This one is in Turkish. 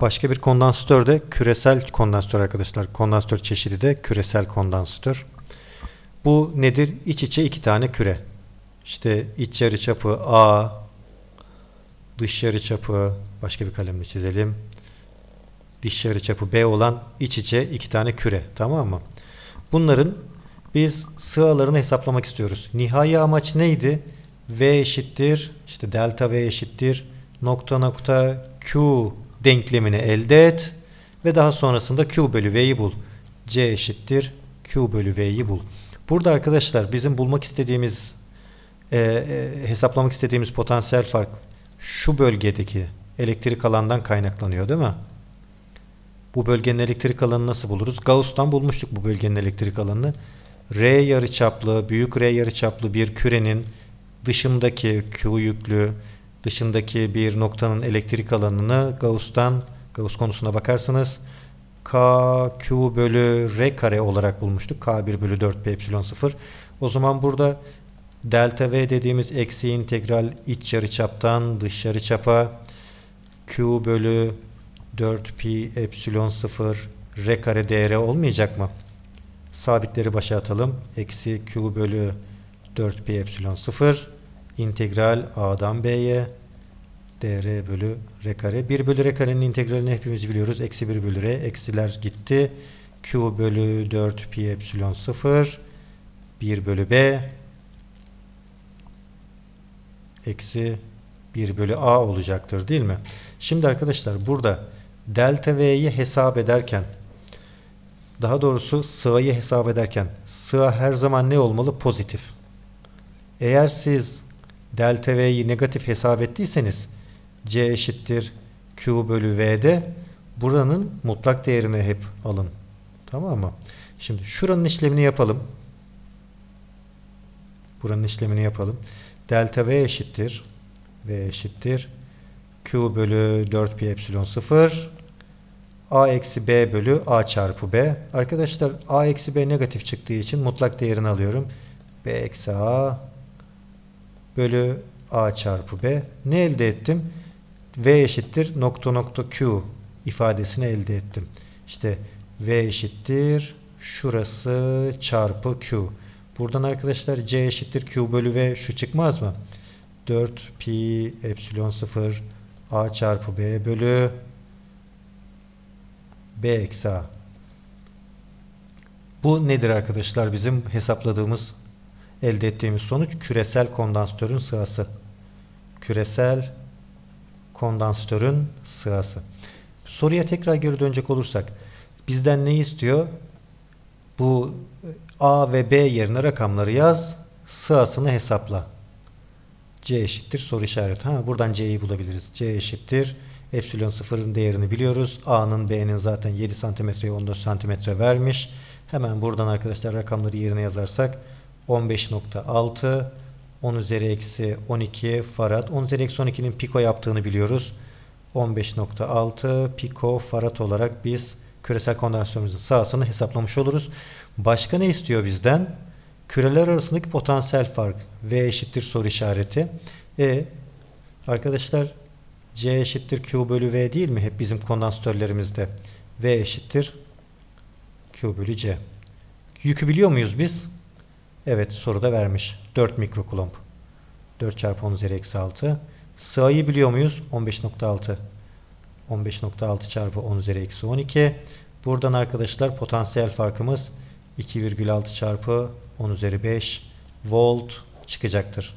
Başka bir kondansatör de küresel kondansatör arkadaşlar. Kondansatör çeşidi de küresel kondansatör. Bu nedir? İç içe iki tane küre. İşte iç yarıçapı A, dış yarıçapı başka bir kalemle çizelim. Dış yarıçapı B olan iç içe iki tane küre. Tamam mı? Bunların biz sığalarını hesaplamak istiyoruz. Nihai amaç neydi? V eşittir, işte delta V eşittir, nokta nokta Q denklemini elde et ve daha sonrasında Q bölü V'yi bul. C eşittir Q bölü V'yi bul. Burada arkadaşlar bizim bulmak istediğimiz e, e, hesaplamak istediğimiz potansiyel fark şu bölgedeki elektrik alandan kaynaklanıyor değil mi? Bu bölgenin elektrik alanını nasıl buluruz? Gauss'tan bulmuştuk bu bölgenin elektrik alanını. R yarıçaplı, büyük R yarıçaplı bir kürenin dışındaki Q yüklü, dışındaki bir noktanın elektrik alanını Gauss'tan, Gauss konusuna bakarsanız K Q bölü R kare olarak bulmuştuk. K1 bölü 4 pi epsilon 0. O zaman burada delta V dediğimiz eksi integral iç yarıçaptan dış yarıçapa Q bölü 4 pi epsilon 0 R kare dr olmayacak mı? Sabitleri başa atalım. Eksi Q bölü 4 pi epsilon 0 integral A'dan B'ye dr bölü r kare. 1 bölü r karenin integralini hepimiz biliyoruz. Eksi 1 bölü r. Eksiler gitti. Q bölü 4 pi epsilon 0 1 bölü b eksi 1 bölü a olacaktır değil mi? Şimdi arkadaşlar burada delta v'yi hesap ederken daha doğrusu sığayı hesap ederken sığa her zaman ne olmalı? Pozitif. Eğer siz delta v'yi negatif hesap ettiyseniz c eşittir q bölü v'de buranın mutlak değerini hep alın. Tamam mı? Şimdi şuranın işlemini yapalım. Buranın işlemini yapalım. Delta v eşittir v eşittir q bölü 4 pi epsilon 0 a eksi b bölü a çarpı b. Arkadaşlar a eksi b negatif çıktığı için mutlak değerini alıyorum. b eksi a bölü a çarpı b. Ne elde ettim? V eşittir nokta nokta q ifadesini elde ettim. İşte v eşittir şurası çarpı q. Buradan arkadaşlar c eşittir q bölü v şu çıkmaz mı? 4 pi epsilon 0 a çarpı b bölü b eksi a. Bu nedir arkadaşlar bizim hesapladığımız elde ettiğimiz sonuç küresel kondansatörün sığası. Küresel kondansatörün sığası. Soruya tekrar geri dönecek olursak bizden ne istiyor? Bu A ve B yerine rakamları yaz. Sığasını hesapla. C eşittir soru işareti. Ha, buradan C'yi bulabiliriz. C eşittir. Epsilon sıfırın değerini biliyoruz. A'nın B'nin zaten 7 santimetreye 14 santimetre vermiş. Hemen buradan arkadaşlar rakamları yerine yazarsak 15.6 10 üzeri eksi 12 farad. 10 üzeri eksi 12'nin piko yaptığını biliyoruz. 15.6 piko farad olarak biz küresel kondansatörümüzün sahasını hesaplamış oluruz. Başka ne istiyor bizden? Küreler arasındaki potansiyel fark. V eşittir soru işareti. E arkadaşlar C eşittir Q bölü V değil mi? Hep bizim kondansatörlerimizde. V eşittir Q bölü C. Yükü biliyor muyuz biz? Evet soruda vermiş. 4 mikrokulomb. 4 çarpı 10 üzeri eksi 6. Sığayı biliyor muyuz? 15.6. 15.6 çarpı 10 üzeri eksi 12. Buradan arkadaşlar potansiyel farkımız 2,6 çarpı 10 üzeri 5 volt çıkacaktır.